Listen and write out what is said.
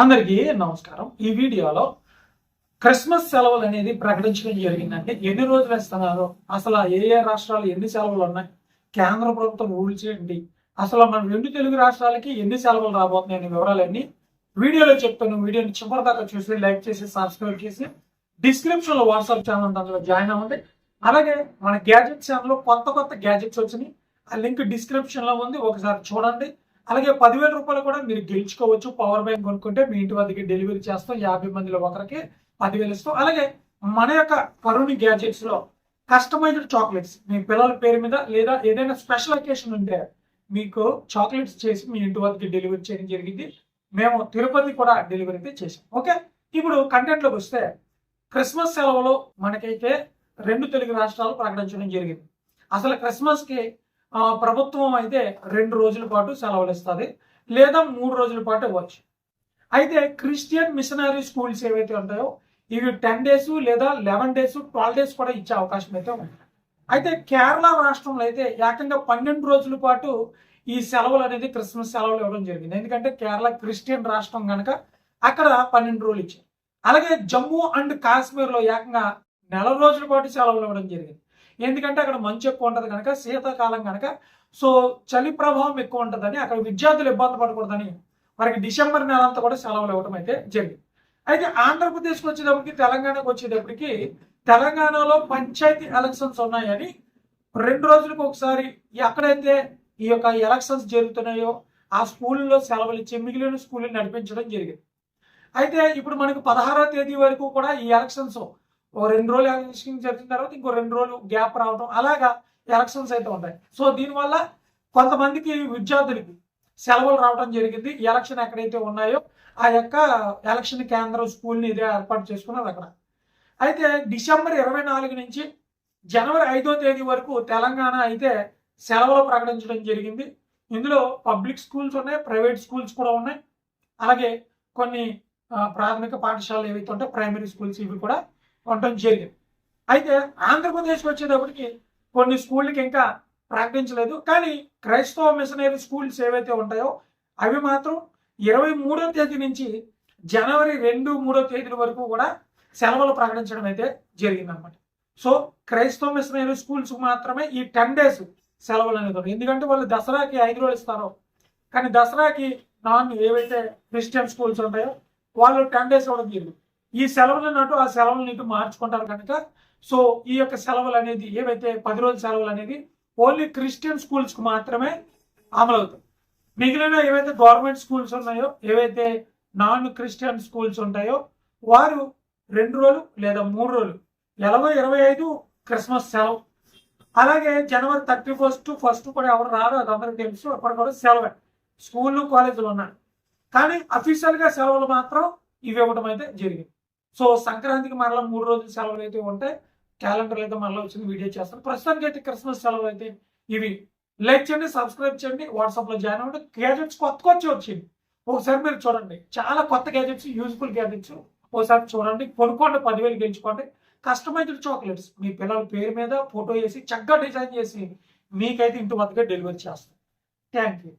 అందరికీ నమస్కారం. ఈ వీడియోలో క్రిస్మస్ సెలవులు అనేది ప్రకటించడం జరిగిందంటే ఎన్ని రోజులు ఇస్తున్నారు అసలు ఏ ఏ రాష్ట్రాలు ఎన్ని సెలవులు ఉన్నాయి? కేంద్ర ప్రభుత్వం రూల్స్ ఏంటి అసలు మన రెండు తెలుగు రాష్ట్రాలకి ఎన్ని సెలవులు రాబోతున్నాయి అనే వివరాలన్నీ వీడియోలో చెప్తాను. వీడియోని చివరి దాకా చూసి లైక్ చేసి సబ్స్క్రైబ్ చేసి డిస్క్రిప్షన్లో వాట్సాప్ ఛానల్ ఉంది అందులో జాయిన్ అవ్వండి. అలాగే మన గ్యాజెట్ ఛానల్లో కొత్త కొత్త గ్యాజెట్స్ వచ్చినాయి. ఆ లింక్ డిస్క్రిప్షన్లో ఉంది ఒకసారి చూడండి. అలాగే పదివేల రూపాయలు కూడా మీరు గెలుచుకోవచ్చు. పవర్ బ్యాంక్ కొనుక్కుంటే మీ ఇంటి వద్దకి డెలివరీ చేస్తాం. యాభై మందిలో ఒకరికి పదివేలు ఇస్తాం. అలాగే మన యొక్క కరుణి గ్యాజెట్స్లో కస్టమైజ్డ్ చాక్లెట్స్ మీ పిల్లల పేరు మీద లేదా ఏదైనా స్పెషల్ అకేషన్ ఉంటే మీకు చాక్లెట్స్ చేసి మీ ఇంటి వద్దకి డెలివరీ చేయడం జరిగింది. మేము తిరుపతి కూడా డెలివరీ అయితే చేసాం ఓకే ఇప్పుడు కంటెంట్లోకి వస్తే క్రిస్మస్ సెలవులో మనకైతే రెండు తెలుగు రాష్ట్రాలు ప్రకటించడం జరిగింది. అసలు క్రిస్మస్కి ప్రభుత్వం అయితే రెండు రోజుల పాటు సెలవులు ఇస్తుంది లేదా మూడు రోజుల పాటు ఇవ్వచ్చు. అయితే క్రిస్టియన్ మిషనరీ స్కూల్స్ ఏవైతే ఉంటాయో ఇవి టెన్ డేస్ లేదా లెవెన్ డేస్ ట్వెల్వ్ డేస్ కూడా ఇచ్చే అవకాశం అయితే ఉంది. అయితే కేరళ రాష్ట్రంలో అయితే ఏకంగా పన్నెండు రోజుల పాటు ఈ సెలవులు అనేది క్రిస్మస్ సెలవులు ఇవ్వడం జరిగింది. ఎందుకంటే కేరళ క్రిస్టియన్ రాష్ట్రం కనుక అక్కడ పన్నెండు రోజులు ఇచ్చారు. అలాగే జమ్మూ అండ్ కాశ్మీర్లో ఏకంగా నెల రోజుల పాటు సెలవులు ఇవ్వడం జరిగింది. ఎందుకంటే అక్కడ మంచు ఎక్కువ ఉంటుంది కనుక శీతాకాలం కనుక సో చలి ప్రభావం ఎక్కువ ఉంటుందని అక్కడ విద్యార్థులు ఇబ్బంది పడకూడదని వారికి డిసెంబర్ నెల అంతా కూడా సెలవులు ఇవ్వడం అయితే జరిగింది. అయితే ఆంధ్రప్రదేశ్కి వచ్చేటప్పటికి తెలంగాణకు వచ్చేటప్పటికి తెలంగాణలో పంచాయతీ ఎలక్షన్స్ ఉన్నాయని రెండు రోజులకు ఒకసారి ఎక్కడైతే ఈ యొక్క ఎలక్షన్స్ జరుగుతున్నాయో ఆ స్కూల్లో సెలవులు ఇచ్చి మిగిలిన స్కూళ్ళు నడిపించడం జరిగింది. అయితే ఇప్పుడు మనకు పదహారో తేదీ వరకు కూడా ఈ ఎలక్షన్స్ ఓ రెండు రోజులు ఎలక్షన్ జరిగిన తర్వాత ఇంకో రెండు రోజులు గ్యాప్ రావడం అలాగా ఎలక్షన్స్ అయితే ఉంటాయి. సో దీనివల్ల కొంతమందికి విద్యార్థులకి సెలవులు రావడం జరిగింది. ఎలక్షన్ ఎక్కడైతే ఉన్నాయో ఆ యొక్క ఎలక్షన్ కేంద్రం స్కూల్ని ఇదే ఏర్పాటు చేసుకున్నారు అక్కడ. అయితే డిసెంబర్ ఇరవై నాలుగు నుంచి జనవరి ఐదో తేదీ వరకు తెలంగాణ అయితే సెలవులు ప్రకటించడం జరిగింది. ఇందులో పబ్లిక్ స్కూల్స్ ఉన్నాయి ప్రైవేట్ స్కూల్స్ కూడా ఉన్నాయి. అలాగే కొన్ని ప్రాథమిక పాఠశాలలు ఏవైతే ఉంటాయో ప్రైమరీ స్కూల్స్ ఇవి కూడా ఉండటం జరిగింది అయితే ఆంధ్రప్రదేశ్కి వచ్చేటప్పటికి కొన్ని స్కూళ్ళకి ఇంకా ప్రకటించలేదు కానీ క్రైస్తవ మిషనరీ స్కూల్స్ ఏవైతే ఉంటాయో అవి మాత్రం ఇరవై మూడో తేదీ నుంచి జనవరి రెండు మూడో తేదీల వరకు కూడా సెలవులు ప్రకటించడం అయితే జరిగిందనమాట సో క్రైస్తవ మిషనరీ స్కూల్స్ మాత్రమే ఈ టెన్ డేస్ సెలవులు అనేది ఎందుకంటే వాళ్ళు దసరాకి ఐదు రోజులు ఇస్తారు. కానీ దసరాకి నాన్ ఏవైతే క్రిస్టియన్ స్కూల్స్ ఉంటాయో వాళ్ళు టెన్ డేస్ ఇవ్వడం జరిగింది ఈ సెలవులు అన్నట్టు ఆ సెలవులను ఇటు మార్చుకుంటారు కనుక? సో ఈ యొక్క సెలవులు అనేది ఏవైతే పది రోజుల సెలవులు అనేది ఓన్లీ క్రిస్టియన్ స్కూల్స్కి మాత్రమే అమలవుతాయి. మిగిలిన ఏవైతే గవర్నమెంట్ స్కూల్స్ ఉన్నాయో ఏవైతే నాన్ క్రిస్టియన్ స్కూల్స్ ఉంటాయో వారు రెండు రోజులు లేదా మూడు రోజులు ఎలాగో ఇరవై ఐదు క్రిస్మస్ సెలవు. అలాగే జనవరి థర్టీ ఫస్ట్ ఫస్ట్ కూడా ఎవరు రారు అది అందరికీ తెలుసు అప్పటి కూడా సెలవే. స్కూళ్ళు కాలేజీలు ఉన్నాయి. కానీ అఫీషియల్గా సెలవులు మాత్రం ఇవి ఇవ్వడం అయితే జరిగింది. సో సంక్రాంతికి మరలా మూడు రోజులు సెలవులు అయితే ఉంటాయి క్యాలెండర్ అయితే మరలా వచ్చింది వీడియో చేస్తాను ప్రస్తుతానికి అయితే క్రిస్మస్ సెలవులు అయితే ఇవి. లైక్ చేయండి సబ్స్క్రైబ్ చేయండి వాట్సాప్లో జాయిన్ అవ్వండి. గ్యాజెట్స్ కొత్త కొచ్చి వచ్చింది ఒకసారి మీరు చూడండి. చాలా కొత్త గ్యాజెట్స్ యూజ్ఫుల్ గ్యాజెట్స్ ఒకసారి చూడండి. కొనుక్కోండి పదివేలు గెలుచుకోండి. కస్టమైజ్డ్ చాక్లెట్స్ మీ పిల్లల పేరు మీద ఫోటో వేసి చక్కగా డిజైన్ చేసి మీకైతే ఇంటి వద్దగా డెలివరీ చేస్తాం. Thank you